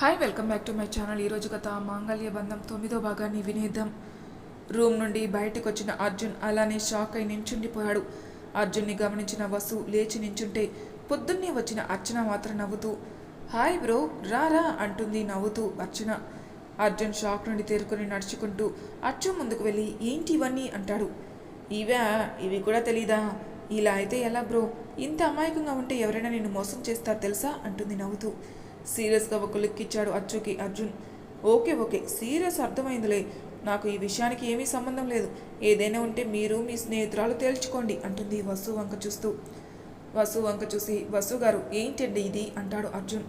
Hi welcome back to my channel ఈరోజు గత మాంగళ్య బంధం తొమ్మిదో భాగాన్ని వినేద్దాం. రూమ్ నుండి బయటకు వచ్చిన అర్జున్ అలానే షాక్ అయి నించుండిపోయాడు. అర్జున్ని గమనించిన వసు లేచి నించుంటే పొద్దున్నే వచ్చిన అర్చన మాత్రం నవ్వుతూ హాయ్ బ్రో రా రా అంటుంది నవ్వుతూ అర్చన. అర్జున్ షాక్ నుండి తేరుకొని నడుచుకుంటూ అచ్చు ముందుకు వెళ్ళి ఏంటి ఇవన్నీ? అంటాడు. ఇవా ఇవి కూడా తెలీదా? ఇలా అయితే ఎలా బ్రో ఇంత అమాయకంగా ఉంటే ఎవరైనా నిన్ను మోసం చేస్తారు తెలుసా? అంటుంది నవ్వుతూ. సీరియస్గా ఒక లుక్ ఇచ్చాడు అచ్చుకి. అర్జున్ ఓకే ఓకే సీరియస్ అర్థమైందిలే. నాకు ఈ విషయానికి ఏమీ సంబంధం లేదు. ఏదైనా ఉంటే మీరు మీ స్నేహితురాలు తేల్చుకోండి అంటుంది వసు వంక చూస్తూ. వసు వంక చూసి వసు గారు ఏంటండి ఇది? అంటాడు అర్జున్.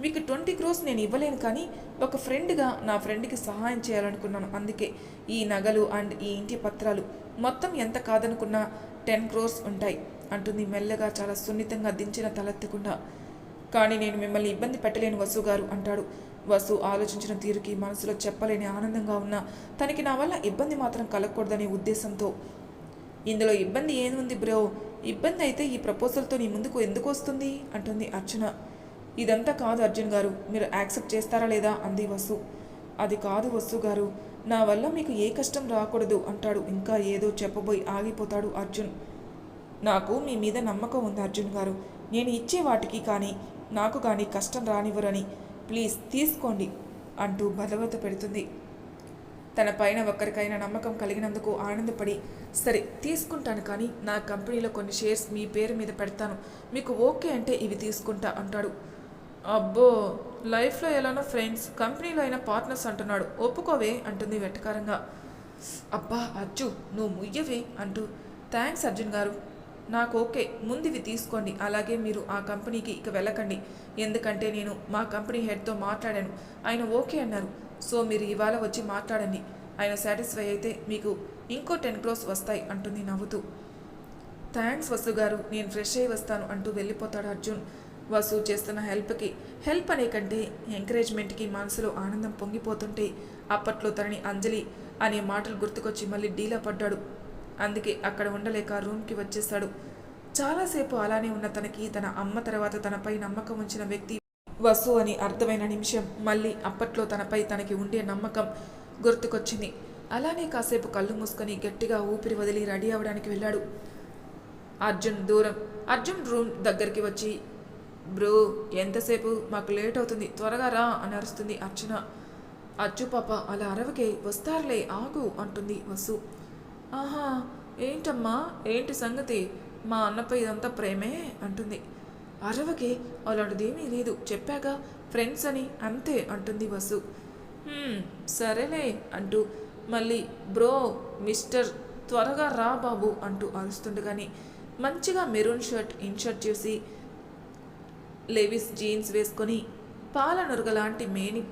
మీకు ట్వంటీ క్రోస్ నేను ఇవ్వలేను కానీ ఒక ఫ్రెండ్గా నా ఫ్రెండ్కి సహాయం చేయాలనుకున్నాను. అందుకే ఈ నగలు అండ్ ఈ ఇంటి పత్రాలు మొత్తం ఎంత కాదనుకున్నా టెన్ క్రోర్స్ ఉంటాయి అంటుంది మెల్లగా చాలా సున్నితంగా దించిన తలెత్తకుండా. కానీ నేను మిమ్మల్ని ఇబ్బంది పెట్టలేను వసు గారు అంటాడు. వసు ఆలోచించిన తీరుకి మనసులో చెప్పలేని ఆనందంగా ఉన్నా తనకి నా వల్ల ఇబ్బంది మాత్రం కలగకూడదనే ఉద్దేశంతో. ఇందులో ఇబ్బంది ఏముంది బ్రో? ఇబ్బంది అయితే ఈ ప్రపోజల్తో నీ ముందుకు ఎందుకు వస్తుంది? అంటుంది అర్చన. ఇదంతా కాదు అర్జున్ గారు మీరు యాక్సెప్ట్ చేస్తారా లేదా? అంది వసు. అది కాదు వసు గారు నా వల్ల మీకు ఏ కష్టం రాకూడదు అంటాడు. ఇంకా ఏదో చెప్పబోయి ఆగిపోతాడు అర్జున్. నాకు మీ మీద నమ్మకం ఉంది అర్జున్ గారు. నేను ఇచ్చే వాటికి కానీ నాకు కానీ కష్టం రానివ్వరని. ప్లీజ్ తీసుకోండి అంటూ బలవత పెడుతుంది. తన పైన ఒక్కరికైనా నమ్మకం కలిగినందుకు ఆనందపడి సరే తీసుకుంటాను కానీ నా కంపెనీలో కొన్ని షేర్స్ మీ పేరు మీద పెడతాను. మీకు ఓకే అంటే ఇవి తీసుకుంటా అంటాడు. అబ్బో లైఫ్లో ఎలానో ఫ్రెండ్స్ కంపెనీలో అయినా పార్ట్నర్స్ అంటున్నాడు. ఒప్పుకోవే అంటుంది వెటకారంగా. అబ్బా అచ్చు నువ్వు ముయ్యవే అంటూ థ్యాంక్స్ అర్జున్ గారు. నాకు ఓకే ముందువి తీసుకోండి అలాగే మీరు ఆ కంపెనీకి ఇక వెళ్ళకండి. ఎందుకంటే నేను మా కంపెనీ హెడ్తో మాట్లాడాను. ఆయన ఓకే అన్నారు. సో మీరు ఇవాళ వచ్చి మాట్లాడండి. ఆయన సాటిస్ఫై అయితే మీకు ఇంకో టెన్ క్రోస్ వస్తాయి అంటుంది నవ్వుతూ. థ్యాంక్స్ వసు గారు నేను ఫ్రెష్ అయ్యి వస్తాను అంటూ వెళ్ళిపోతాడు అర్జున్. వసు చేస్తున్న హెల్ప్కి హెల్ప్ అనే కంటే ఎంకరేజ్మెంట్కి మనసులో ఆనందం పొంగిపోతుంటే అప్పట్లో తనని అంజలి అనే మాటలు గుర్తుకొచ్చి మళ్ళీ డీలా పడ్డాడు. అందుకే అక్కడ ఉండలేక రూమ్కి వచ్చేశాడు చాలాసేపు అలానే ఉన్న తనకి తన అమ్మ తర్వాత తనపై నమ్మకం ఉంచిన వ్యక్తి వసు అని అర్థమైన నిమిషం మళ్ళీ అప్పట్లో తనపై తనకి ఉండే నమ్మకం గుర్తుకొచ్చింది. అలానే కాసేపు కళ్ళు మూసుకొని గట్టిగా ఊపిరి వదిలి రెడీ అవడానికి వెళ్ళాడు. అర్జున్ దూరం అర్జున్ రూమ్ దగ్గరికి వచ్చి బ్రో ఎంతసేపు? మాకు లేట్ అవుతుంది. త్వరగా రా అని అరుస్తుంది అర్చన. అచ్చు పాప అలా అరవకే వస్తారులే ఆగు అంటుంది వసు. ఆహా ఏంటమ్మా ఏంటి సంగతి? మా అన్నపై ఇదంతా ప్రేమే అంటుంది. అరవకి అలాంటిదేమీ లేదు చెప్పాగా ఫ్రెండ్స్ అని అంతే అంటుంది వసు. సరేలే అంటూ మళ్ళీ బ్రో మిస్టర్ త్వరగా రా బాబు అంటూ అరుస్తుండగానే మంచిగా మెరూన్ షర్ట్ ఇన్షర్ట్ చేసి లేవిస్ జీన్స్ వేసుకొని పాల నురగలాంటి మేని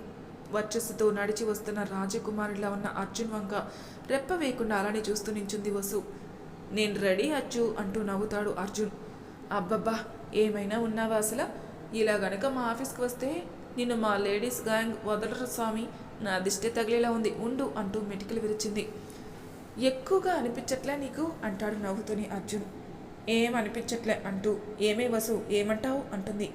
వర్చస్సుతో నడిచి వస్తున్న రాజకుమారుడిలా ఉన్న అర్జున్ వంక రెప్ప వేయకుండా అలానే చూస్తూ నించుంది వసు. నేను రెడీ అచ్చు అంటూ నవ్వుతాడు అర్జున్. అబ్బబ్బా ఏమైనా ఉన్నావా అసలు? ఇలా గనక మా ఆఫీస్కి వస్తే నిన్ను మా లేడీస్ గ్యాంగ్ వదలరు స్వామి. నా దిష్టి తగిలేలా ఉంది. ఉండు అంటూ మెటికలు విరిచింది. ఎక్కువగా అనిపించట్లే నీకు? అంటాడు నవ్వుతూనే అర్జున్. ఏం అనిపించట్లే అంటూ. ఏమే వసు? ఏమంటావు? అంటుంది.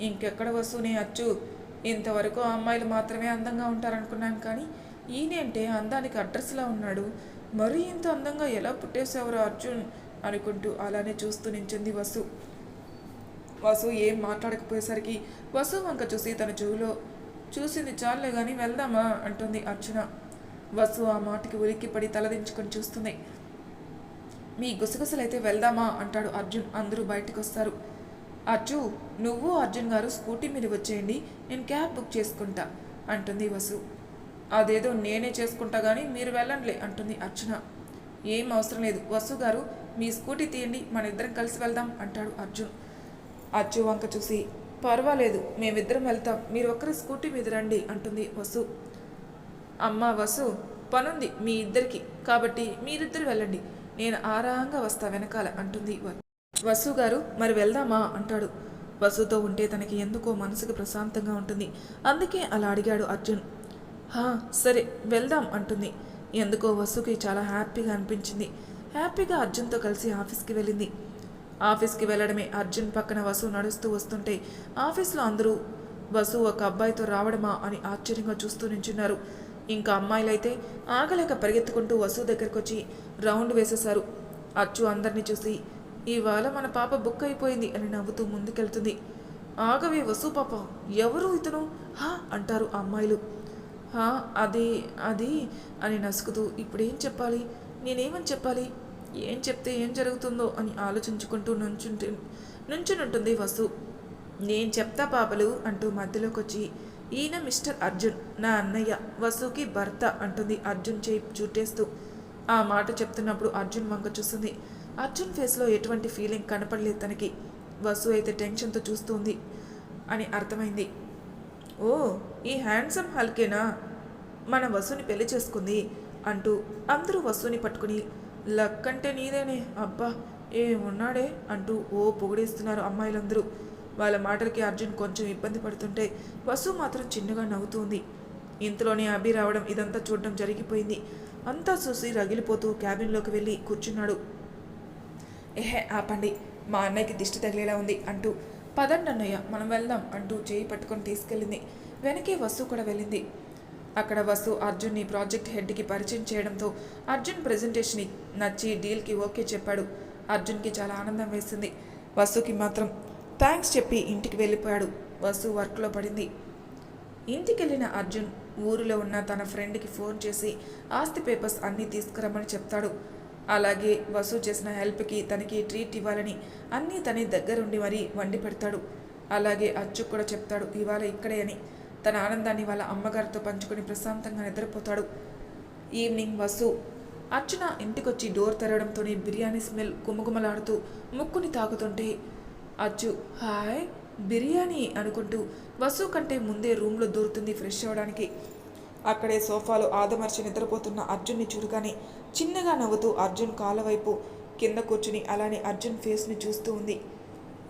ఇంకెక్కడ వసునే అచ్చు? ఇంతవరకు అమ్మాయిలు మాత్రమే అందంగా ఉంటారనుకున్నాను కానీ ఈయనేంటే అందానికి అడ్రస్లా ఉన్నాడు. మరీ ఇంత అందంగా ఎలా పుట్టేసేవరు అర్జున్? అనుకుంటూ అలానే చూస్తూ నించింది వసు. వసు ఏం మాట్లాడకపోయేసరికి వసు వంక చూసి తన చెవిలో చూసింది చాలే కానీ వెళ్దామా? అంటుంది అర్చన. వసు ఆ మాటకి ఉలిక్కిపడి తలదించుకొని చూస్తుంది. మీ గుసగుసలైతే వెళ్దామా? అంటాడు అర్జున్. అందరూ బయటకు వస్తారు అర్జు నువ్వు అర్జున్ గారు స్కూటీ మీద వచ్చేయండి. నేను క్యాబ్ బుక్ చేసుకుంటా అంటుంది వసు. అదేదో నేనే చేసుకుంటా కానీ మీరు వెళ్ళండిలే అంటుంది అర్చన. ఏం అవసరం లేదు. వసు గారు మీ స్కూటీ తీయండి. మన ఇద్దరం కలిసి వెళ్దాం అంటాడు అర్జున్. అచ్చు వంక చూసి పర్వాలేదు మేమిద్దరం వెళ్తాం. మీరు ఒక్కరి స్కూటీ మీద రండి అంటుంది వసు. అమ్మ వసు పనుంది మీ ఇద్దరికి. కాబట్టి మీరిద్దరు వెళ్ళండి. నేను ఆరాంగా వస్తా వెనకాల అంటుంది వసు గారు మరి వెళ్దామా అంటాడు. వసుతో ఉంటే తనకి ఎందుకో మనసుకు ప్రశాంతంగా ఉంటుంది. అందుకే అలా అడిగాడు అర్జున్. హా సరే వెళ్దాం అంటుంది. ఎందుకో వసుకి చాలా హ్యాపీగా అనిపించింది. హ్యాపీగా అర్జున్తో కలిసి ఆఫీస్కి వెళ్ళింది. ఆఫీస్కి వెళ్ళడమే అర్జున్ పక్కన వసు నడుస్తూ వస్తుంటే ఆఫీస్లో అందరూ వసు ఒక అబ్బాయితో రావడమా? అని ఆశ్చర్యంగా చూస్తూ నించున్నారు. ఇంకా అమ్మాయిలైతే ఆగలేక పరిగెత్తుకుంటూ వసు దగ్గరకు వచ్చి రౌండ్ వేసేశారు. అచ్చు అందరినీ చూసి ఇవాళ మన పాప బుక్ అయిపోయింది అని నవ్వుతూ ముందుకెళ్తుంది. ఆగవే వసు పాప ఎవరు ఇతను? హా అంటారు ఆ అమ్మాయిలు. అది అది అని నసుకుతూ ఇప్పుడేం చెప్పాలి? నేనేమని చెప్పాలి? ఏం చెప్తే ఏం జరుగుతుందో? అని ఆలోచించుకుంటూ నుంచుంటే నుంచునుంటుంది వసు నేను చెప్తా పాపలు అంటూ మధ్యలోకి వచ్చి ఈయన మిస్టర్ అర్జున్ నా అన్నయ్య వసుకి భర్త అంటుంది అర్జున్ చేయి చుట్టేస్తూ. ఆ మాట చెప్తున్నప్పుడు అర్జున్ వంక చూస్తుంది. అర్జున్ ఫేస్లో ఎటువంటి ఫీలింగ్ కనపడలేదు తనకి. వసు అయితే టెన్షన్తో చూస్తుంది అని అర్థమైంది. ఓ ఈ హ్యాండ్సమ్ హల్కేనా? మన వసుని పెళ్ళి చేసుకుంది అంటూ అందరూ వసుని పట్టుకుని లక్ అంటే నీదేనే అబ్బా ఏమున్నాడే అంటూ ఓ పొగిడేస్తున్నారు అమ్మాయిలందరూ. వాళ్ళ మాటలకి అర్జున్ కొంచెం ఇబ్బంది పడుతుంటే వసు మాత్రం చిన్నగా నవ్వుతుంది. ఇంతలోనే అభి రావడం ఇదంతా చూడడం జరిగిపోయింది. అంతా చూసి రగిలిపోతూ క్యాబిన్లోకి వెళ్ళి కూర్చున్నాడు. ఎహే ఆపండి మా అన్నయ్యకి దిష్టి తగిలేలా ఉంది అంటూ పదండి అన్నయ్య మనం వెళ్దాం అంటూ చేయి పట్టుకొని తీసుకెళ్ళింది. వెనకే వసు కూడా వెళ్ళింది. అక్కడ వసు అర్జున్ని ప్రాజెక్ట్ హెడ్కి పరిచయం చేయడంతో అర్జున్ ప్రెజెంటేషన్ నచ్చి డీల్కి ఓకే చెప్పాడు. అర్జున్కి చాలా ఆనందం వేసింది. వసుకి మాత్రం థ్యాంక్స్ చెప్పి ఇంటికి వెళ్ళిపోయాడు. వసు వర్క్లో పడింది. ఇంటికి వెళ్ళిన అర్జున్ ఊరిలో ఉన్న తన ఫ్రెండ్కి ఫోన్ చేసి ఆస్తి పేపర్స్ అన్నీ తీసుకురమ్మని చెప్తాడు. అలాగే వసూ చేసిన హెల్ప్కి తనకి ట్రీట్ ఇవ్వాలని అన్నీ తనే దగ్గరుండి మరీ వండి పెడతాడు. అలాగే అచ్చు కూడా చెప్తాడు ఇవాళ ఇక్కడే అని. తన ఆనందాన్ని వాళ్ళ అమ్మగారితో పంచుకొని ప్రశాంతంగా నిద్రపోతాడు. ఈవినింగ్ వసు అర్చున ఇంటికొచ్చి డోర్ తెరవడంతోనే బిర్యానీ స్మెల్ కుమకుమలాడుతూ ముక్కుని తాకుతుంటే అచ్చు హాయ్ బిర్యానీ అనుకుంటూ వసు కంటే ముందే రూమ్లో దూరుతుంది ఫ్రెష్ అవ్వడానికి. అక్కడే సోఫాలో ఆదమర్చి నిద్రపోతున్న అర్జున్ని చూడగానే చిన్నగా నవ్వుతూ అర్జున్ కాలవైపు వైపు కింద కూర్చుని అలానే అర్జున్ ఫేస్ని చూస్తూ ఉంది.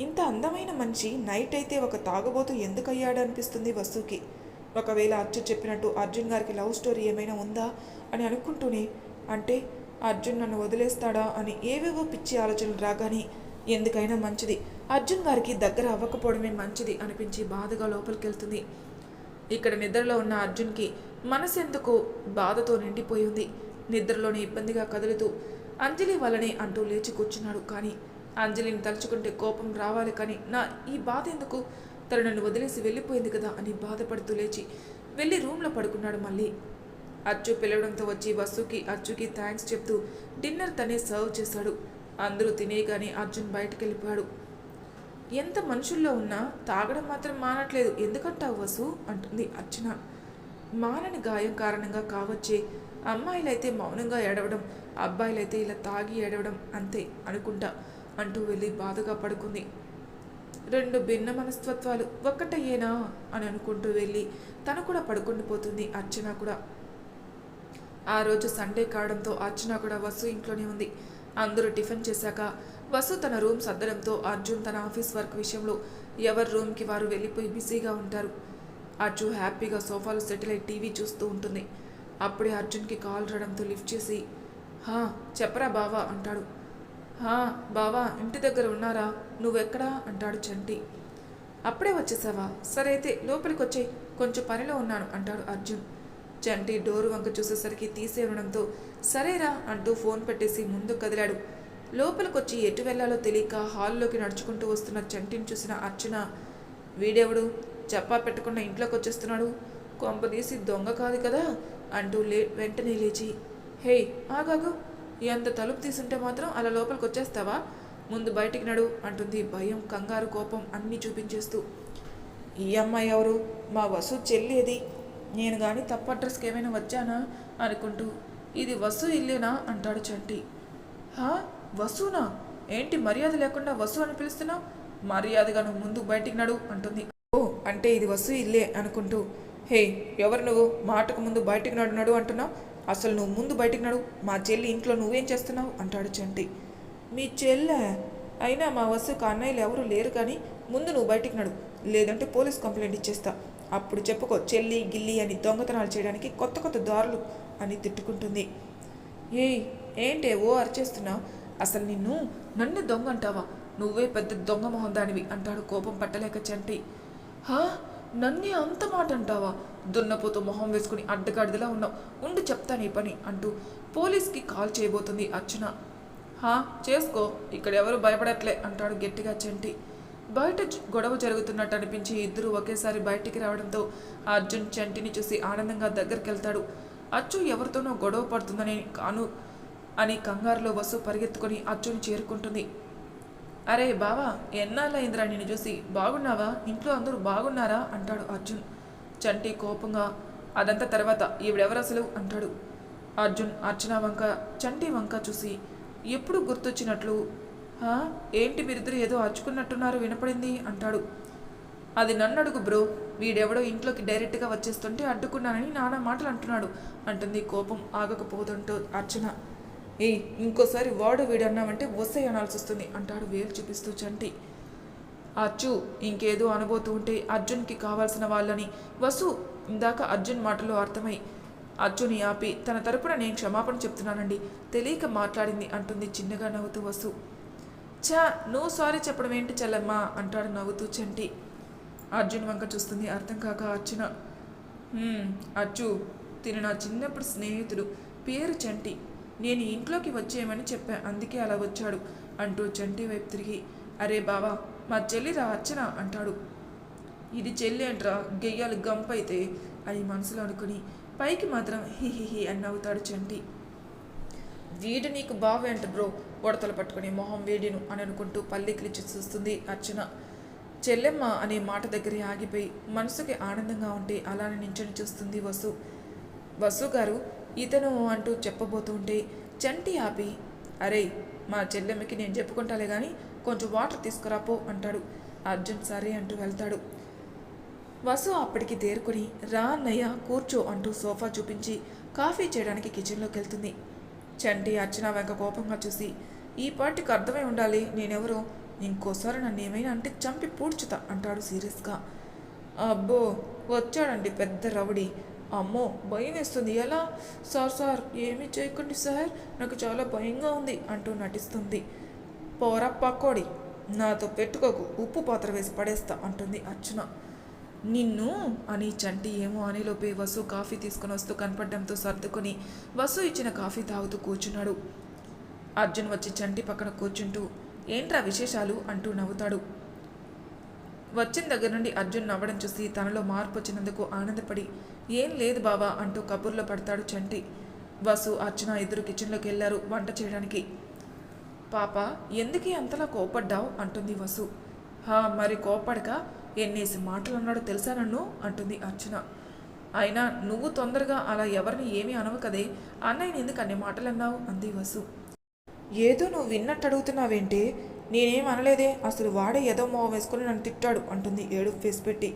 ఇంత అందమైన మనిషి నైట్ అయితే ఒక తాగబోతూ ఎందుకయ్యాడు అనిపిస్తుంది వస్తుకి ఒకవేళ అచ్చు చెప్పినట్టు అర్జున్ గారికి లవ్ స్టోరీ ఏమైనా ఉందా అని అనుకుంటూనే అంటే అర్జున్ నన్ను వదిలేస్తాడా అని ఏవేవో పిచ్చి ఆలోచనలు రాగానే ఎందుకైనా మంచిది. అర్జున్ గారికి దగ్గర అవ్వకపోవడమే మంచిది అనిపించి బాధగా లోపలికి వెళ్తుంది ఇక్కడ నిద్రలో ఉన్న అర్జున్కి మనసు బాధతో నిండిపోయింది? నిద్రలోనే ఇబ్బందిగా కదులుతూ అంజలి వల్లనే అంటూ లేచి కూర్చున్నాడు. కానీ అంజలిని తలుచుకుంటే కోపం రావాలి కానీ నా ఈ బాధ ఎందుకు? తను నన్ను వదిలేసి వెళ్ళిపోయింది కదా అని బాధపడుతూ లేచి వెళ్ళి రూమ్లో పడుకున్నాడు మళ్ళీ. అచ్చు పిలవడంతో వచ్చి వసుకి అచ్చుకి థ్యాంక్స్ చెప్తూ డిన్నర్ తనే సర్వ్ చేశాడు. అందరూ తినేయగానే అర్జున్ బయటికి వెళ్ళిపోయాడు ఎంత మనుషుల్లో ఉన్నా తాగడం మాత్రం మానట్లేదు. ఎందుకంటావు వసు? అంటుంది అర్చన. మానని గాయం కారణంగా కావచ్చే అమ్మాయిలైతే మౌనంగా ఏడవడం అబ్బాయిలైతే ఇలా తాగి ఏడవడం అంతే అనుకుంటా అంటూ వెళ్ళి బాధగా పడుకుంది. రెండు భిన్న మనస్తత్వాలు ఒక్కటయ్యేనా అని అనుకుంటూ వెళ్ళి తను కూడా పడుకుండిపోతుంది అర్చన కూడా. ఆ రోజు సండే కావడంతో అర్చన కూడా వసు ఇంట్లోనే ఉంది. అందరూ టిఫిన్ చేశాక వసు తన రూమ్ సర్దడంతో అర్జున్ తన ఆఫీస్ వర్క్ విషయంలో ఎవరి రూమ్కి వారు వెళ్ళిపోయి బిజీగా ఉంటారు. అర్జు హ్యాపీగా సోఫాలో సెటిల్ అయి టీవీ చూస్తూ ఉంటుంది. అప్పుడే అర్జున్కి కాల్ రావడంతో లిఫ్ట్ చేసి హా చెప్పరా బావా అంటాడు. హా బావా ఇంటి దగ్గర ఉన్నారా? నువ్వెక్కడా? అంటాడు చంటి. అప్పుడే వచ్చేసావా? సరే అయితే లోపలికి వచ్చే కొంచెం పనిలో ఉన్నాను అంటాడు అర్జున్. చంటి డోరు వంక చూసేసరికి తీసే ఉండడంతో సరేరా అంటూ ఫోన్ పెట్టేసి ముందు కదిలాడు. లోపలికొచ్చి ఎటు వెళ్ళాలో తెలియక హాల్లోకి నడుచుకుంటూ వస్తున్న చంటిని చూసిన అర్చన వీడెవడు? చెప్పా పెట్టకుండా ఇంట్లోకి వచ్చేస్తున్నాడు. కొంపదీసి దొంగ కాదు కదా అంటూ లే వెంటనే లేచి హే ఆగాగు. ఎంత తలుపు తీసుంటే మాత్రం అలా లోపలికి వచ్చేస్తావా? ముందు బయటికి నడు అంటుంది భయం కంగారు కోపం అన్నీ చూపించేస్తూ. ఈ అమ్మాయి ఎవరు? మా వసు చెల్లేది నేను కానీ తప్పు అడ్రస్కి ఏమైనా వచ్చానా? అనుకుంటూ ఇది వసు ఇల్లేనా? అంటాడు చంటి. హా? వసునా? ఏంటి మర్యాద లేకుండా వసు అని పిలుస్తున్నావు? మర్యాదగా నువ్వు ముందు బయటికి నడు అంటుంది అంటే ఇది వస్తు ఇల్లే అనుకుంటూ హే ఎవరు నువ్వు? మాటకు ముందు బయటికి నడు నడు అంటున్నావు? అసలు నువ్వు ముందు బయటికి నడు. మా చెల్లి ఇంట్లో నువ్వేం చేస్తున్నావు? అంటాడు చంటి. మీ చెల్లె? అయినా మా వసుకు అన్నయ్యలు ఎవరు లేరు కానీ ముందు నువ్వు బయటికి నడు. లేదంటే పోలీస్ కంప్లైంట్ ఇచ్చేస్తా. అప్పుడు చెప్పుకో చెల్లి గిల్లి అని దొంగతనాలు చేయడానికి కొత్త కొత్త దారులు అని తిట్టుకుంటుంది. ఏయ్ ఏంటే ఓ అరిచేస్తున్నావు అసలు నిన్ను నన్ను దొంగ అంటావా? నువ్వే పెద్ద దొంగ మొహం దానివి అంటాడు కోపం పట్టలేక చంటి. నన్నే అంత మాట అంటావా దున్నపోతూ మొహం వేసుకుని అడ్డగాడిదలా ఉన్నావు. ఉండి చెప్తా నీ పని అంటూ పోలీస్కి కాల్ చేయబోతుంది అర్చన. హా? చేసుకో. ఇక్కడ ఎవరు భయపడట్లే అంటాడు గట్టిగా చంటి. బయట గొడవ జరుగుతున్నట్టు అనిపించి ఇద్దరు ఒకేసారి బయటికి రావడంతో అర్జున్ చంటిని చూసి ఆనందంగా దగ్గరికి వెళ్తాడు అచ్చు ఎవరితోనో గొడవ పడుతుందని కాను అని కంగారులో వసు పరిగెత్తుకొని అర్జున్ చేరుకుంటుంది. అరే బావా ఎన్నాళ్ళయిందిరా నిన్ను చూసి? బాగున్నావా? ఇంట్లో అందరూ బాగున్నారా? అంటాడు అర్జున్. చంటి కోపంగా అదంతా తర్వాత ఈవిడెవరు అసలు? అంటాడు అర్జున్. అర్చన వంక చంటి వంక చూసి ఎప్పుడు గుర్తొచ్చినట్లు? ఏంటి మీరిద్దరు ఏదో అర్చుకున్నట్టున్నారు వినపడింది? అంటాడు. అది నన్ను అడుగు బ్రో. వీడెవడో ఇంట్లోకి డైరెక్ట్గా వచ్చేస్తుంటే అడ్డుకున్నానని నానా మాటలు అంటున్నాడు. అంటుంది కోపం ఆగకపోతుంటూ అర్చన. ఏ ఇంకోసారి వాడు వీడన్నామంటే వస్తే అనాల్సి వస్తుంది అంటాడు వేలు చూపిస్తూ చంటి. అచ్చు ఇంకేదో అనబోతూ ఉంటే అర్జున్కి కావాల్సిన వాళ్ళని. వసు ఇందాక అర్జున్ మాటలు అర్థమై అర్జుని ఆపి తన తరపున నేను క్షమాపణ చెప్తున్నానండి తెలియక మాట్లాడింది అంటుంది చిన్నగా నవ్వుతూ వసు. చా నువ్వు సారీ చెప్పడం ఏంటి చెల్లమ్మా? అంటాడు నవ్వుతూ చంటి. అర్జున్ వంక చూస్తుంది అర్థం కాక అర్జున అచ్చు తిను నా చిన్నప్పుడు స్నేహితుడు పేరు చంటి. నేను ఇంట్లోకి వచ్చేయమని చెప్పా అందుకే అలా వచ్చాడు అంటూ చంటి వైపు తిరిగి. అరే బావా మా చెల్లిరా అర్చన అంటాడు. ఇది చెల్లి అంట్రా గెయ్యాలు గంపైతే అని మనసులో అనుకుని. పైకి మాత్రం హి హి హి అని నవ్వుతాడు చంటి. వీడు నీకు బావే అంట బ్రో ఉడతలు పట్టుకుని మొహం వేడిను అని అనుకుంటూ పల్లికిలిచి చూస్తుంది అర్చన. చెల్లెమ్మ అనే మాట దగ్గరే ఆగిపోయి మనసుకి ఆనందంగా ఉంటే అలానే నించొని చూస్తుంది వసు. వసు గారు ఇతను అంటూ చెప్పబోతుంటే చంటి ఆపి అరే మా చెల్లెమ్మకి నేను చెప్పుకుంటాలే కానీ కొంచెం వాటర్ తీసుకురాపో అంటాడు. అర్జున్ సరే అంటూ వెళ్తాడు. వసు అప్పటికి తేరుకొని రా అన్నయ్య కూర్చో అంటూ సోఫా చూపించి కాఫీ చేయడానికి కిచెన్లోకి వెళ్తుంది. చంటి అర్చన వెంక కోపంగా చూసి ఈ పాటికి అర్థమై ఉండాలి నేనెవరో? ఇంకోసారి నన్ను ఏమైనా అంటే చంపి పూడ్చుతా అంటాడు సీరియస్గా. అబ్బో వచ్చాడండి పెద్ద రవుడి అమ్మో భయం వేస్తుంది. ఎలా? సార్ సార్ ఏమీ చేయకండి సార్. నాకు చాలా భయంగా ఉంది అంటూ నటిస్తుంది. పోరా పక్కోడి నాతో పెట్టుకోకు ఉప్పు పాత్ర వేసి పడేస్తా అంటుంది అర్చన. నిన్ను అని చంటి ఏమో అనిలోపే వసు కాఫీ తీసుకుని వస్తూ కనపడడంతో సర్దుకొని వసు ఇచ్చిన కాఫీ తాగుతూ కూర్చున్నాడు. అర్జున్ వచ్చి చంటి పక్కన కూర్చుంటూ ఏంట్రా విశేషాలు? అంటూ నవ్వుతాడు. వచ్చిన దగ్గర నుండి అర్జున్ నవ్వడం చూసి తనలో మార్పు వచ్చినందుకు ఆనందపడి ఏం లేదు బావా అంటూ కబుర్లో పడతాడు చంటి. వసు అర్చన ఇద్దరు కిచెన్లోకి వెళ్ళారు వంట చేయడానికి. పాప ఎందుకే అంతలా కోపడ్డావు? అంటుంది వసు. హా మరి కోపడక ఎన్నేసి మాటలు అన్నాడో తెలుసా నన్ను? అంటుంది అర్చన. అయినా నువ్వు తొందరగా అలా ఎవరిని ఏమీ అనవు కదే. అన్నయ్యని ఎందుకు అన్ని మాటలు అన్నావు అంది వసు. ఏదో నువ్వు విన్నట్టు అడుగుతున్నావేంటి? నేనేం అనలేదే. అసలు వాడే ఏదో మోహం వేసుకుని నన్ను తిట్టాడు అంటుంది ఏడు ఫేస్ పెట్టి.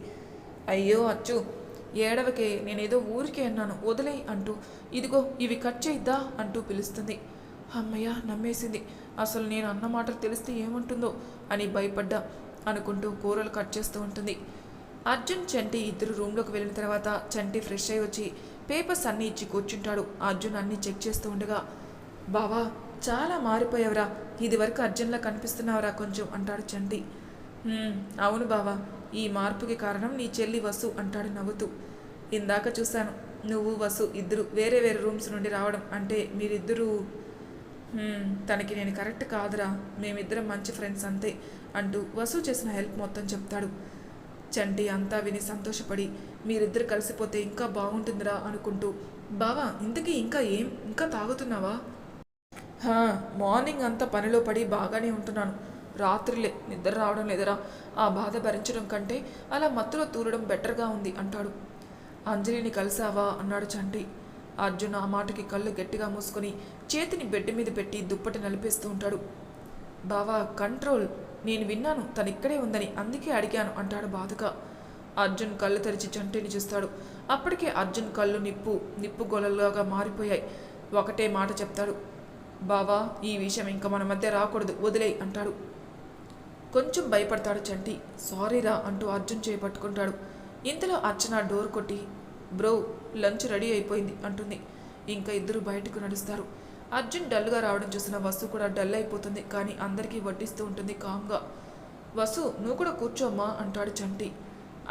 అయ్యో అచ్చు ఏడవకే నేనేదో ఊరికే అన్నాను వదిలే అంటూ ఇదిగో ఇవి కట్ చేయిద్దా అంటూ పిలుస్తుంది. అమ్మయ్య నమ్మేసింది. అసలు నేను అన్న మాటలు తెలిస్తే ఏముంటుందో అని భయపడ్డా అనుకుంటూ కూరలు కట్ చేస్తూ ఉంటుంది. అర్జున్ చంటి ఇద్దరు రూమ్లోకి వెళ్ళిన తర్వాత చంటి ఫ్రెష్ అయి వచ్చి పేపర్స్ అన్నీ ఇచ్చి కూర్చుంటాడు. అర్జున్ అన్నీ చెక్ చేస్తూ ఉండగా బావా చాలా మారిపోయావురా. ఇది వరకు అర్జున్లా కనిపిస్తున్నావురా కొంచెం అంటాడు చంటి. అవును బావా. ఈ మార్పుకి కారణం నీ చెల్లి వసు అంటాడు నవ్వుతూ. ఇందాక చూశాను. నువ్వు వసు ఇద్దరు వేరే వేరే రూమ్స్ నుండి రావడం అంటే మీరిద్దరూ తనకి నేను కరెక్ట్ కాదురా. మేమిద్దరం మంచి ఫ్రెండ్స్ అంతే అంటూ వసు చేసిన హెల్ప్ మొత్తం చెప్తాడు. చంటి అంతా విని సంతోషపడి మీరిద్దరు కలిసిపోతే ఇంకా బాగుంటుందిరా అనుకుంటూ. బావా ఇంతకీ ఇంకా ఏం ఇంకా తాగుతున్నావా? మార్నింగ్ అంతా పనిలో పడి బాగానే ఉంటున్నాను. రాత్రిలే నిద్ర రావడం లేదరా? ఆ బాధ భరించడం కంటే అలా మత్తులో తూలడం బెటర్గా ఉంది అంటాడు. అంజలిని కలిసావా? అన్నాడు చంటి. అర్జున్ ఆ మాటకి కళ్ళు గట్టిగా మూసుకొని చేతిని బెడ్ మీద పెట్టి దుప్పటి నలిపేస్తూ ఉంటాడు. బావా కంట్రోల్. నేను విన్నాను తనిక్కడే ఉందని అందుకే అడిగాను అంటాడు బాధగా అర్జున్ కళ్ళు తెరిచి చంటిని చూస్తాడు. అప్పటికే అర్జున్ కళ్ళు నిప్పు నిప్పు గొలలుగా మారిపోయాయి. ఒకటే మాట చెప్తాడు. బావా ఈ విషయం ఇంకా మన మధ్య రాకూడదు వదిలేయి అంటాడు. కొంచెం భయపడతాడు చంటి. సారీరా అంటూ అర్జున్ చేపట్టుకుంటాడు ఇంతలో అర్చన డోర్ కొట్టి బ్రో లంచ్ రెడీ అయిపోయింది అంటుంది. ఇంకా ఇద్దరు బయటకు నడుస్తారు. అర్జున్ డల్గా రావడం చూసిన వసు కూడా డల్ అయిపోతుంది కానీ అందరికీ వడ్డిస్తూ ఉంటుంది కామ్గా. వసు నువ్వు కూడా కూర్చోమ్మా అంటాడు చంటి.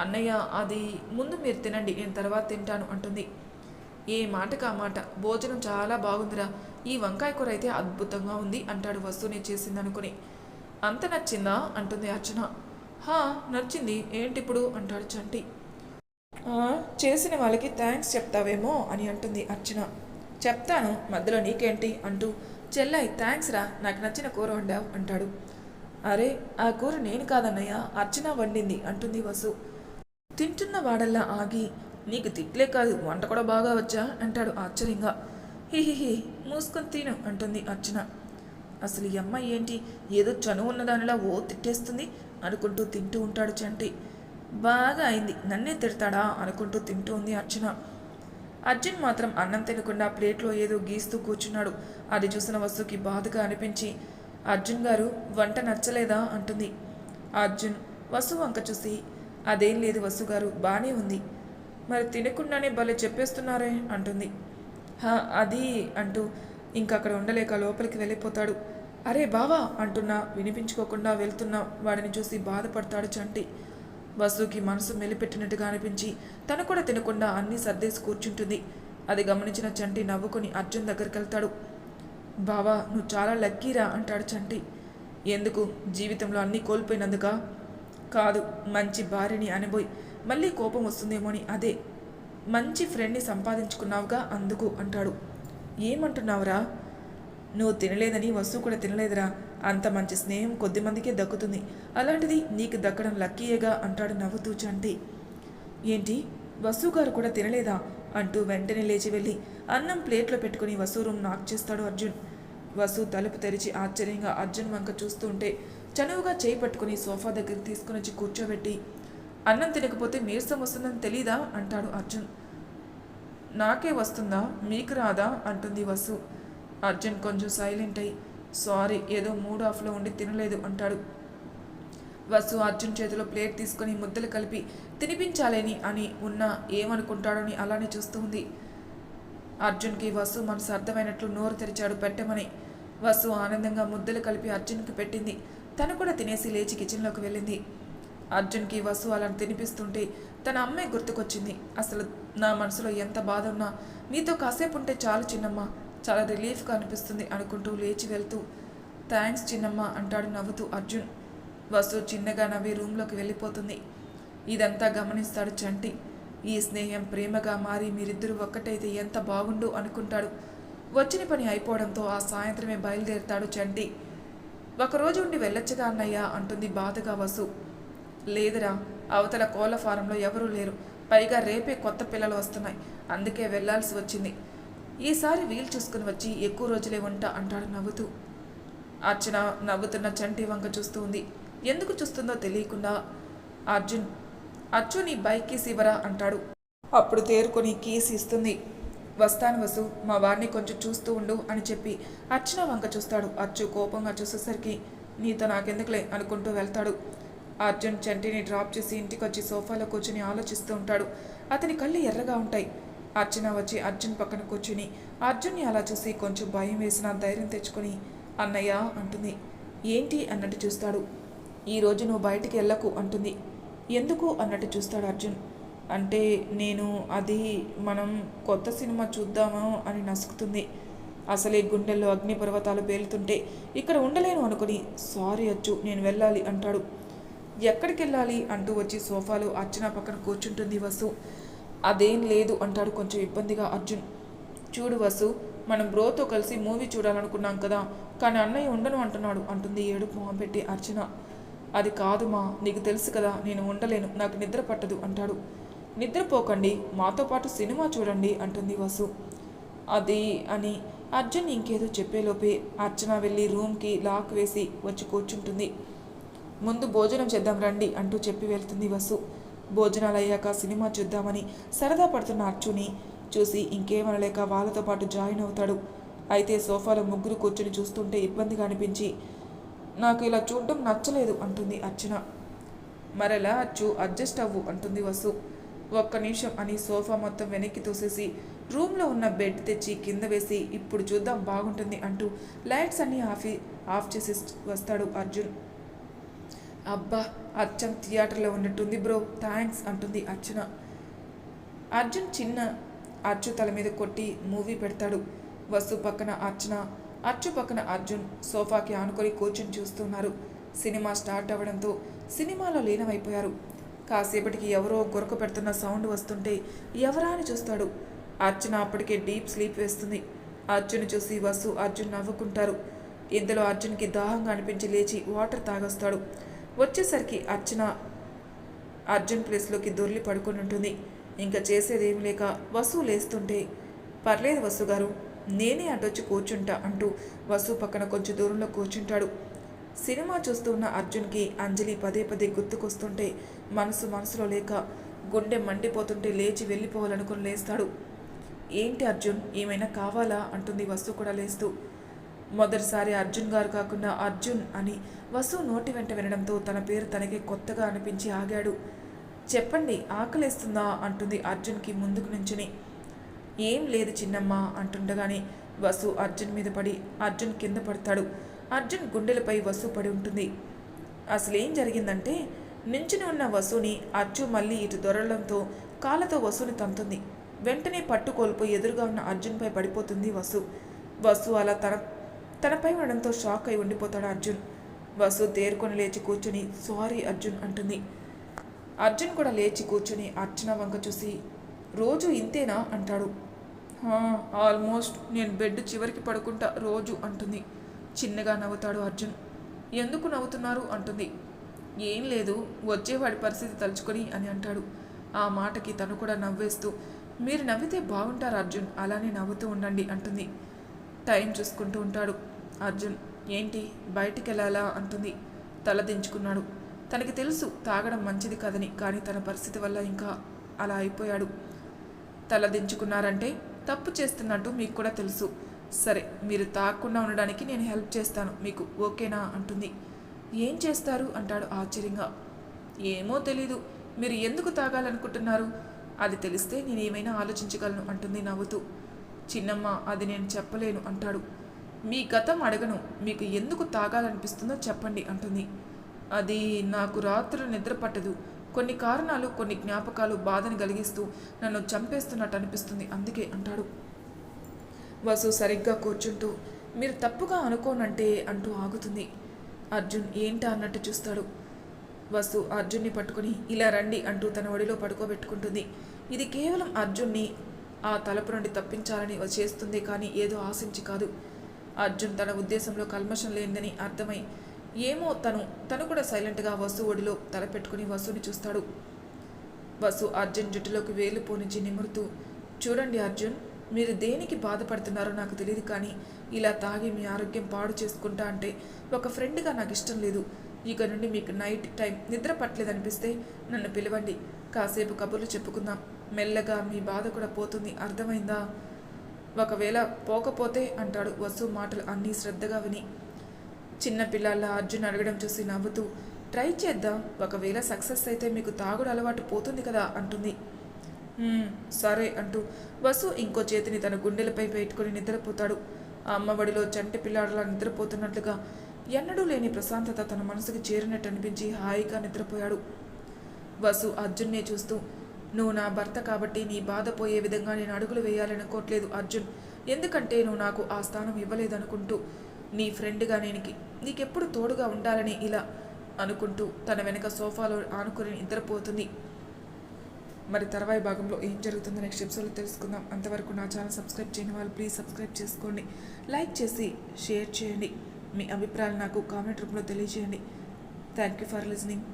అన్నయ్య అది ముందు మీరు తినండి నేను తర్వాత తింటాను అంటుంది. ఏ మాటకు ఆ మాట? భోజనం చాలా బాగుందిరా. ఈ వంకాయ కూర అయితే అద్భుతంగా ఉంది అంటాడు వస్తువుని చేసిందనుకుని. అంత నచ్చిందా? అంటుంది అర్చన. హా నచ్చింది. ఏంటిప్పుడు? అంటాడు చంటి. చేసిన వాళ్ళకి థ్యాంక్స్ చెప్తావేమో అని అంటుంది అర్చన. చెప్తాను మధ్యలో నీకేంటి? అంటూ. చెల్లై థ్యాంక్స్ రా నాకు నచ్చిన కూర వండావు అంటాడు. అరే ఆ కూర నేను కాదన్నయ్య అర్చన వండింది అంటుంది వసు. తింటున్న వాడల్లా ఆగి. నీకు తిట్లే కాదు వంట కూడా బాగా వచ్చా అంటాడు ఆశ్చర్యంగా. హిహిహి మూసుకొని తిను అంటుంది అర్చన. అసలు ఈ అమ్మాయి ఏంటి? ఏదో చనువు ఉన్నదానిలా ఓ తిట్టేస్తుంది అనుకుంటూ తింటూ ఉంటాడు చంటి. బాగా అయింది నన్నే తిడతాడా అనుకుంటూ తింటూ ఉంది అర్చన అర్జున్ మాత్రం అన్నం తినకుండా ప్లేట్లో ఏదో గీస్తూ కూర్చున్నాడు. అది చూసిన వస్తుకి బాధగా అనిపించి అర్జున్ గారు వంట నచ్చలేదా? అంటుంది. అర్జున్ వసు వంక చూసి అదేం లేదు వసు గారు బాగానే ఉంది. మరి తినకుండానే భలే చెప్పేస్తున్నారే అంటుంది. "హా, అది అంటూ ఇంకా అక్కడ ఉండలేక లోపలికి వెళ్ళిపోతాడు. అరే బావా అంటున్నా. వినిపించుకోకుండా వెళ్తున్నా వాడిని చూసి బాధపడతాడు చంటి. వసుకి మనసు మెలిపెట్టినట్టుగా అనిపించి తను కూడా తినకుండా అన్నీ సర్దేసి కూర్చుంటుంది. అది గమనించిన చంటి నవ్వుకొని అర్జున్ దగ్గరికి వెళ్తాడు. బావా నువ్వు చాలా లక్కీరా అంటాడు చంటి. ఎందుకు? జీవితంలో అన్నీ కోల్పోయినందుక? కాదు మంచి భార్యని అనిపోయి మళ్ళీ కోపం వస్తుందేమోని అదే. మంచి ఫ్రెండ్ని సంపాదించుకున్నావుగా అందుకు అంటాడు. ఏమంటున్నావురా? నువ్వు తినలేదని వస్తువు కూడా తినలేదురా. అంత మంచి స్నేహం కొద్ది మందికే దక్కుతుంది. అలాంటిది నీకు దక్కడం లక్కీయేగా అంటాడు నవ్వుతూ చంటి. ఏంటి? వసు గారు కూడా తినలేదా? అంటూ వెంటనే లేచి వెళ్ళి అన్నం ప్లేట్లో పెట్టుకుని వసు రూమ్ నాక్ చేస్తాడు అర్జున్. వసు తలుపు తెరిచి ఆశ్చర్యంగా అర్జున్ వంక చూస్తూ ఉంటే చనువుగా చేయి పట్టుకుని సోఫా దగ్గరికి తీసుకుని వచ్చి కూర్చోబెట్టి అన్నం తినకపోతే నీరసం వస్తుందని తెలీదా? అంటాడు అర్జున్. నాకే వస్తుందా? మీకు రాదా? అంటుంది వసు. అర్జున్ కొంచెం సైలెంట్ అయి సారీ ఏదో మూడ్ ఆఫ్లో ఉండి తినలేదు అంటాడు. వసు అర్జున్ చేతిలో ప్లేట్ తీసుకొని ముద్దలు కలిపి తినిపించాలని అని ఉన్నా ఏమనుకుంటాడని అలానే చూస్తూ ఉంది. అర్జున్కి వసు మనసు అర్థమైనట్లు నోరు తెరిచాడు పెట్టమని. వసు ఆనందంగా ముద్దలు కలిపి అర్జున్కి పెట్టింది. తను కూడా తినేసి లేచి కిచెన్లోకి వెళ్ళింది. అర్జున్కి వసు అలా తినిపిస్తుంటే తన అమ్మే గుర్తుకొచ్చింది. అసలు నా మనసులో ఎంత బాధ ఉన్నా నీతో కాసేపు ఉంటే చాలు చిన్నమ్మ. చాలా రిలీఫ్గా అనిపిస్తుంది అనుకుంటూ లేచి వెళ్తూ థ్యాంక్స్ చిన్నమ్మ అంటాడు నవ్వుతూ అర్జున్. వసు చిన్నగా నవ్వి రూమ్లోకి వెళ్ళిపోతుంది. ఇదంతా గమనిస్తాడు చంటి. ఈ స్నేహం ప్రేమగా మారి మీరిద్దరూ ఒక్కటైతే ఎంత బాగుండు అనుకుంటాడు. వచ్చిన పని అయిపోవడంతో ఆ సాయంత్రమే బయలుదేరుతాడు చంటి. ఒకరోజు ఉండి వెళ్ళొచ్చుగా అన్నయ్య అంటుంది బాధగా వసు. లేదురా అవతల కోళ్ళ ఫారంలో ఎవరూ లేరు. పైగా రేపే కొత్త పిల్లలు వస్తున్నాయి. అందుకే వెళ్ళాల్సి వచ్చింది. ఈసారి వీలు చూసుకుని వచ్చి ఎక్కువ రోజులే ఉంటా అంటాడు నవ్వుతూ. అర్చన నవ్వుతున్న చంటి వంక చూస్తూ ఉంది. ఎందుకు చూస్తుందో తెలియకుండా అర్జున్ అచ్చు నీ బైక్ కీస్ ఇవ్వరా అంటాడు. అప్పుడు తేరుకొని కీస్ ఇస్తుంది. వస్తాను వసు మా వారిని కొంచెం చూస్తూ ఉండు అని చెప్పి అర్చన వంక చూస్తాడు. అచ్చు కోపంగా చూసేసరికి నీతో నాకెందుకులే అనుకుంటూ వెళ్తాడు. అర్జున్ చంటిని డ్రాప్ చేసి ఇంటికి వచ్చి సోఫాలో కూర్చుని ఆలోచిస్తూ ఉంటాడు. అతని కళ్ళు ఎర్రగా ఉంటాయి. అర్చన వచ్చి అర్జున్ పక్కన కూర్చుని అర్జున్ని అలా చూసి కొంచెం భయం వేసిన ధైర్యం తెచ్చుకొని అన్నయ్య అంటుంది. ఏంటి? అన్నట్టు చూస్తాడు. ఈరోజు నువ్వు బయటికి వెళ్ళకు అంటుంది. ఎందుకు? అన్నట్టు చూస్తాడు అర్జున్. అంటే నేను అది మనం కొత్త సినిమా చూద్దామా? అని నసుకుతుంది. అసలే గుండెల్లో అగ్నిపర్వతాలు పేలుతుంటే ఇక్కడ ఉండలేను అనుకుని సారీ అచ్చు నేను వెళ్ళాలి అంటాడు. ఎక్కడికి వెళ్ళాలి అంటూ వచ్చి సోఫాలో అర్చన పక్కన కూర్చుంటుంది వసు. అదేం లేదు అంటాడు కొంచెం ఇబ్బందిగా అర్జున్. చూడు వసు మనం బ్రోతో కలిసి మూవీ చూడాలనుకున్నాం కదా కానీ అన్నయ్య ఉండను అంటున్నాడు అంటుంది ఏడుపు మొహం పెట్టి అర్చన. అది కాదు మా నీకు తెలుసు కదా నేను ఉండలేను నాకు నిద్ర పట్టదు అంటాడు. నిద్రపోకండి మాతో పాటు సినిమా చూడండి అంటుంది వసు. అది అని అర్జున్ ఇంకేదో చెప్పేలోపే అర్చన వెళ్ళి రూమ్కి లాక్ వేసి వచ్చి కూర్చుంటుంది. ముందు భోజనం చేద్దాం రండి అంటూ చెప్పి వెళ్తుంది వసు. భోజనాలు అయ్యాక సినిమా చూద్దామని సరదా పడుతున్న అర్చుని చూసి ఇంకేమనలేక వాళ్ళతో పాటు జాయిన్ అవుతాడు. అయితే సోఫాలో ముగ్గురు కూర్చుని చూస్తుంటే ఇబ్బందిగా అనిపించి నాకు ఇలా చూడడం నచ్చలేదు అంటుంది అర్చన. మరెలా అచ్చు అడ్జస్ట్ అవ్వు అంటుంది వసు. ఒక్క నిమిషం అని సోఫా మొత్తం వెనక్కి తోసేసి రూమ్లో ఉన్న బెడ్ తెచ్చి కింద వేసి ఇప్పుడు చూద్దాం బాగుంటుంది అంటూ లైట్స్ అన్నీ ఆఫ్ ఆఫ్ చేసి వస్తాడు అర్జున్. అబ్బా అచ్చం థియేటర్లో ఉన్నట్టుంది బ్రో. థ్యాంక్స్ అంటుంది అర్చన. అర్జున్ చిన్న అర్చు తల మీద కొట్టి మూవీ పెడతాడు. వసు పక్కన అర్చన. అర్చు పక్కన అర్జున్ సోఫాకి ఆనుకొని కూర్చొని చూస్తున్నారు. సినిమా స్టార్ట్ అవ్వడంతో సినిమాలో లీనమైపోయారు. కాసేపటికి ఎవరో గొరక పెడుతున్న సౌండ్ వస్తుంటే ఎవరా అని చూస్తాడు. అర్చన అప్పటికే డీప్ స్లీప్ వేస్తుంది. అర్జున్ చూసి వసు అర్జున్ నవ్వుకుంటారు. ఇందులో అర్జున్కి దాహంగా అనిపించి లేచి వాటర్ తాగొస్తాడు. వచ్చేసరికి అర్చన అర్జున్ ప్లేస్లోకి దొర్లి పడుకొని ఉంటుంది. ఇంకా చేసేదేం లేక వసు లేస్తుంటే పర్లేదు వసు గారు నేనే అటొచ్చి కూర్చుంటా అంటూ వసు పక్కన కొంచెం దూరంలో కూర్చుంటాడు. సినిమా చూస్తూ ఉన్న అర్జున్కి అంజలి పదే పదే గుర్తుకొస్తుంటే మనసు మనసులో లేక గుండె మండిపోతుంటే లేచి వెళ్ళిపోవాలనుకుని లేస్తాడు. ఏంటి అర్జున్ ఏమైనా కావాలా? అంటుంది వసు కూడా లేస్తూ. మొదటిసారి అర్జున్ గారు కాకుండా అర్జున్ అని వసు నోటి వెంట వినడంతో తన పేరు తనకే కొత్తగా అనిపించి ఆగాడు. చెప్పండి ఆకలేస్తుందా? అంటుంది అర్జున్కి ముందుకు నుంచుని. ఏం లేదు చిన్నమ్మ అంటుండగానే వసు అర్జున్ మీద పడి అర్జున్ కింద పడతాడు. అర్జున్ గుండెలపై వసు పడి ఉంటుంది. అసలు ఏం జరిగిందంటే నించుని ఉన్న వసుని అర్జు మళ్ళీ ఇటు దొరలడంతో కాళ్ళతో వసుని తంతుంది. వెంటనే పట్టు కోల్పోయి ఎదురుగా ఉన్న అర్జున్పై పడిపోతుంది వసు. వసు అలా తన తనపై ఉండడంతో షాక్ అయి ఉండిపోతాడు అర్జున్. వసు తేరుకొని లేచి కూర్చుని సారీ అర్జున్ అంటుంది. అర్జున్ కూడా లేచి కూర్చుని అర్చన వంక చూసి రోజు ఇంతేనా? అంటాడు. ఆల్మోస్ట్ నేను బెడ్ చివరికి పడుకుంటా రోజు అంటుంది. చిన్నగా నవ్వుతాడు అర్జున్. ఎందుకు నవ్వుతున్నారు? అంటుంది. ఏం లేదు వచ్చేవాడి పరిస్థితి తలుచుకొని అని అంటాడు. ఆ మాటకి తను కూడా నవ్వేస్తూ మీరు నవ్వితే బాగుంటారు అర్జున్ అలానే నవ్వుతూ ఉండండి అంటుంది. టైం చూసుకుంటూ ఉంటాడు అర్జున్. ఏంటి? బయటికి వెళ్ళాలా అంటుంది. తల దించుకున్నాడు. తనకి తెలుసు తాగడం మంచిది కాదని కానీ తన పరిస్థితి వల్ల ఇంకా అలా అయిపోయాడు. తల దించుకున్నారంటే తప్పు చేస్తున్నట్టు మీకు కూడా తెలుసు. సరే మీరు తాగకుండా ఉండడానికి నేను హెల్ప్ చేస్తాను. మీకు ఓకేనా? అంటుంది. ఏం చేస్తారు? అంటాడు ఆశ్చర్యంగా. ఏమో తెలీదు. మీరు ఎందుకు తాగాలనుకుంటున్నారు? అది తెలిస్తే నేను ఏమైనా ఆలోచించగలను అంటుంది నవ్వుతూ. చిన్నమ్మ అది నేను చెప్పలేను అంటాడు. మీ గతం అడగను. మీకు ఎందుకు తాగాలనిపిస్తుందో చెప్పండి అంటుంది. అది నాకు రాత్రులు నిద్ర పట్టదు. కొన్ని కారణాలు కొన్ని జ్ఞాపకాలు బాధను కలిగిస్తూ నన్ను చంపేస్తున్నట్టు అనిపిస్తుంది. అందుకే అంటాడు. వసు సరిగ్గా కూర్చుంటూ మీరు తప్పుగా అనుకోనంటే అంటూ ఆగుతుంది. అర్జున్ ఏంటా అన్నట్టు చూస్తాడు. వసు అర్జున్ని పట్టుకుని ఇలా రండి అంటూ తన ఒడిలో పడుకోబెట్టుకుంటుంది. ఇది కేవలం అర్జున్ని ఆ తలపు నుండి తప్పించాలని చేస్తుంది కానీ ఏదో ఆశించి కాదు. అర్జున్ తన ఉద్దేశంలో కల్మషం లేనిదని అర్థమై ఏమో తను తను కూడా సైలెంట్గా వసు ఒడిలో తలపెట్టుకుని వసుని చూస్తాడు. వసు అర్జున్ జుట్టులోకి వేలు పోనించి నిమురుతూ చూడండి అర్జున్ మీరు దేనికి బాధపడుతున్నారో నాకు తెలియదు కానీ ఇలా తాగి మీ ఆరోగ్యం పాడు చేసుకుంటా అంటే ఒక ఫ్రెండ్గా నాకు ఇష్టం లేదు. ఇక నుండి మీకు నైట్ టైం నిద్ర పట్టలేదనిపిస్తే నన్ను పిలవండి. కాసేపు కబుర్లు చెప్పుకుందాం. మెల్లగా మీ బాధ కూడా పోతుంది. అర్థమైందా? ఒకవేళ పోకపోతే అంటాడు వసు మాటలు అన్నీ శ్రద్ధగా విని. చిన్న అర్జున్ అడగడం చూసి నవ్వుతూ ట్రై చేద్దాం. ఒకవేళ సక్సెస్ అయితే మీకు తాగుడు అలవాటు పోతుంది కదా అంటుంది. సరే అంటూ వసు ఇంకో చేతిని తన గుండెలపై పెట్టుకుని నిద్రపోతాడు. ఆ అమ్మఒడిలో చంటి పిల్లాడలా నిద్రపోతున్నట్లుగా ఎన్నడూ లేని ప్రశాంతత తన మనసుకు చేరినట్టు అనిపించి హాయిగా నిద్రపోయాడు. వసు అర్జున్నే చూస్తూ నువ్వు నా భర్త కాబట్టి నీ బాధ పోయే విధంగా నేను అడుగులు వేయాలనుకోవట్లేదు అర్జున్. ఎందుకంటే నువ్వు నాకు ఆ స్థానం ఇవ్వలేదనుకుంటూ నీ ఫ్రెండ్గా నేనికి నీకెప్పుడు తోడుగా ఉండాలని ఇలా అనుకుంటూ తన వెనక సోఫాలో ఆనుకుని నిద్రపోతుంది. మరి తర్వాయి భాగంలో ఏం జరుగుతుందో నెక్స్ట్ ఎపిసోడ్లో తెలుసుకుందాం. అంతవరకు నా ఛానల్ సబ్స్క్రైబ్ చేయని వాళ్ళు ప్లీజ్ సబ్స్క్రైబ్ చేసుకోండి. లైక్ చేసి షేర్ చేయండి. మీ అభిప్రాయాలు నాకు కామెంట్ రూపంలో తెలియజేయండి. Thank you for listening.